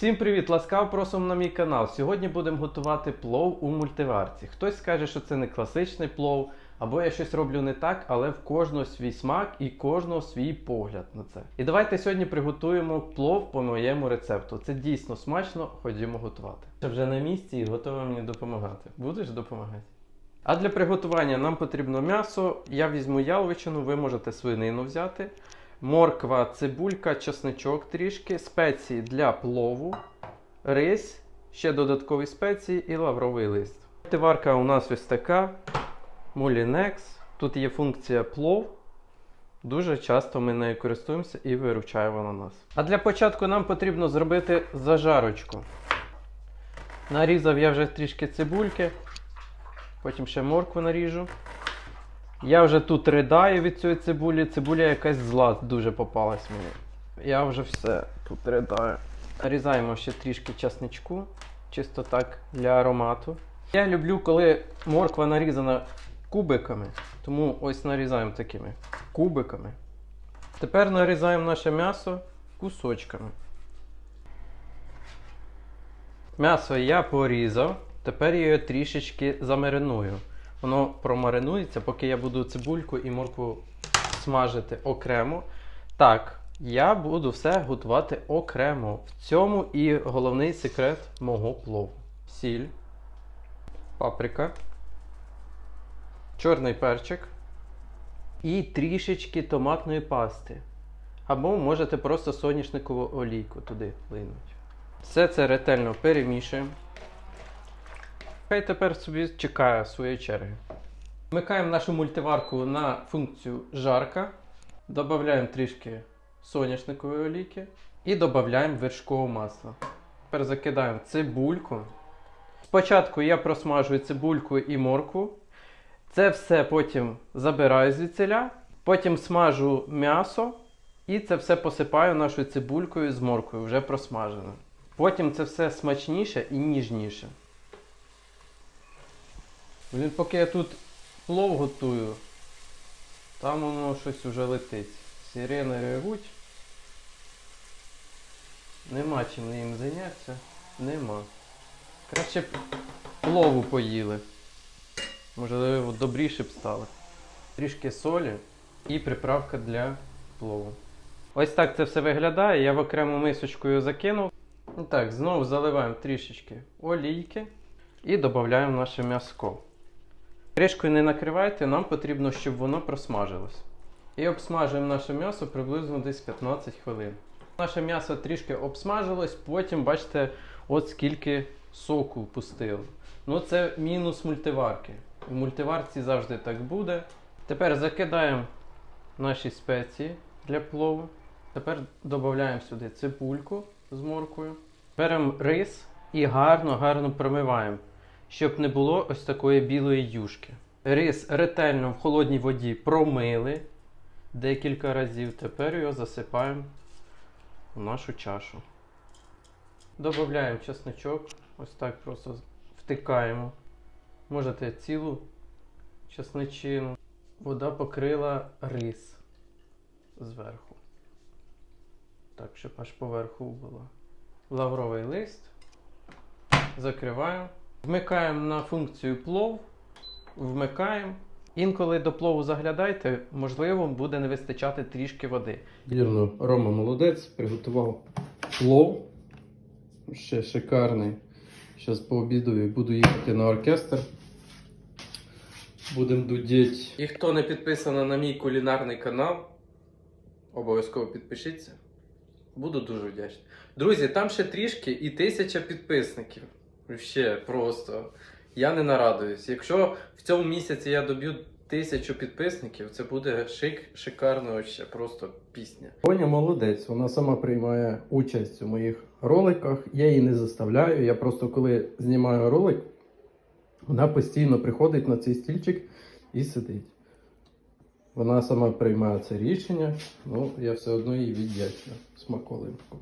Всім привіт! Ласкаво просимо на мій канал. Сьогодні будемо готувати плов у мультиварці. Хтось скаже, що це не класичний плов, або я щось роблю не так, але в кожного свій смак і кожного свій погляд на це. І давайте сьогодні приготуємо плов по моєму рецепту. Це дійсно смачно, ходімо готувати. Я вже на місці і готова мені допомагати. Будеш допомагати? А для приготування нам потрібно м'ясо. Я візьму яловичину, ви можете свинину взяти. Морква, цибулька, чесничок трішки, спеції для плову, рис, ще додаткові спеції і лавровий лист. Мультиварка у нас ось така. Molinex. Тут є функція плов. Дуже часто ми нею користуємося і виручає вона нас. А для початку нам потрібно зробити зажарочку. Нарізав я вже трішки цибульки, потім ще моркву наріжу. Я вже тут ридаю від цієї цибулі. Цибуля якась зла дуже попалась мені. Я вже все тут ридаю. Нарізаємо ще трішки часничку, чисто так для аромату. Я люблю, коли морква нарізана кубиками, тому ось нарізаємо такими кубиками. Тепер нарізаємо наше м'ясо кусочками. М'ясо я порізав, тепер я його трішечки замариную. Воно промаринується, поки я буду цибульку і моркву смажити окремо. Так, я буду все готувати окремо. В цьому і головний секрет мого плову. Сіль, паприка, чорний перчик і трішечки томатної пасти. Або можете просто соняшникову олійку туди линути. Все це ретельно перемішуємо. Хай тепер собі чекає своєї черги. Вмикаємо нашу мультиварку на функцію жарка. Додаємо трішки соняшникової олійки і додаємо вершкового масла. Тепер закидаємо цибульку. Спочатку я просмажую цибульку і моркву. Це все потім забираю звідсиля, потім смажу м'ясо і це все посипаю нашою цибулькою з морквою, вже просмаженою. Потім це все смачніше і ніжніше. Блін, поки я тут плов готую, там воно щось уже летить. Сирени ревуть. Нема чим їм зайнятися. Нема. Краще б плову поїли. Можливо, добріше б стали. Трішки солі і приправка для плову. Ось так це все виглядає. Я в окрему мисочку закинув. Ну Так, знову заливаємо трішечки олійки і додаємо наше м'яско. Кришкою не накривайте, нам потрібно, щоб воно просмажилось. І обсмажуємо наше м'ясо приблизно десь 15 хвилин. Наше м'ясо трішки обсмажилось, потім бачите, от скільки соку пустило. Ну це мінус мультиварки. У мультиварці завжди так буде. Тепер закидаємо наші спеції для плову. Тепер додаємо сюди цибульку з моркою. Беремо рис і гарно-гарно промиваємо, щоб не було ось такої білої юшки. Рис ретельно в холодній воді промили декілька разів. Тепер його засипаємо в нашу чашу. Додаємо чесничок, ось так просто втикаємо. Можете цілу чесничину. Вода покрила рис зверху. Так, щоб аж поверху було. Лавровий лист. Закриваємо. Вмикаємо на функцію плов. Вмикаємо. Інколи до плову заглядайте, можливо, буде не вистачати трішки води. Вірно, Рома молодець, приготував плов. Ще шикарний. Зараз пообідаю і буду їхати на оркестр. Будемо дудіти. І хто не підписаний на мій кулінарний канал, обов'язково підпишіться. Буду дуже вдячний. Друзі, там ще трішки і тисяча підписників. Ще просто. Я не нарадуюсь. Якщо в цьому місяці я доб'ю тисячу підписників, це буде шик, шикарно ще просто пісня. Поня молодець, вона сама приймає участь у моїх роликах. Я її не заставляю. Я просто коли знімаю ролик, вона постійно приходить на цей стільчик і сидить. Вона сама приймає це рішення, ну я все одно їй віддячна смаколинку.